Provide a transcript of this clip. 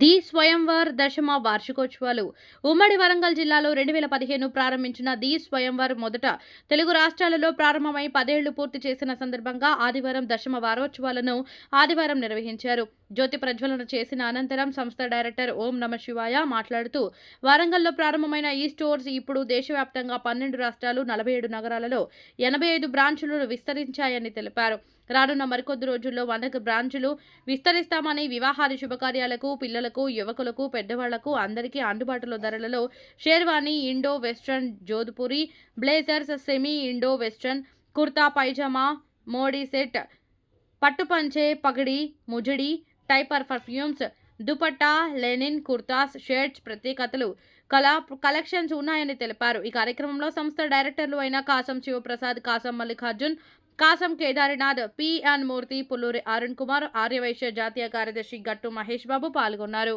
The Swayamvar దశమ వార్షికోత్సవాలు. ఉమ్మడి వరంగల్ జిల్లాలో రెండు వేల పదిహేను ప్రారంభించిన ది స్వయంవర్ మొదట తెలుగు రాష్ట్రాలలో ప్రారంభమై పదేళ్ళు పూర్తి చేసిన సందర్భంగా ఆదివారం దశమ వారోత్సవాలను ఆదివారం నిర్వహించారు. జ్యోతి ప్రజ్వలన చేసిన అనంతరం సంస్థ డైరెక్టర్ ఓం నమ శివాయ మాట్లాడుతూ వరంగల్లో ప్రారంభమైన ఈ స్టోర్స్ ఇప్పుడు దేశవ్యాప్తంగా పన్నెండు రాష్ట్రాలు నలభై ఏడు నగరాలలో ఎనభై ఐదు బ్రాంచులను విస్తరించాయని తెలిపారు. రానున్న మరికొద్ది రోజుల్లో వందకు బ్రాంచులు విస్తరిస్తామని వివాహాది శుభకార్యాలకు పిల్లలకు యువకులకు పెద్దవాళ్ళకు అందరికీ అందుబాటులో ధరలలో sherwani Indo western Jodhpuri blazers semi Indo western kurta pyjama Modi set పట్టుపంచే pagdi mojari typer perfumes dupatta linen kurtas shirts ప్రత్యేకతలు కళా కలెక్షన్స్ ఉన్నాయని తెలిపారు. ఈ కార్యక్రమంలో సంస్థ డైరెక్టర్లు అయిన కాసం శివప్రసాద్ కాసం మల్లికార్జున్ కాసం కేదారినాథ్ పిఎన్ మూర్తి పుల్లూరి అరుణ్ కుమార్ ఆర్యవైశ్య జాతీయ కార్యదర్శి గట్టు మహేష్ బాబు పాల్గొన్నారు.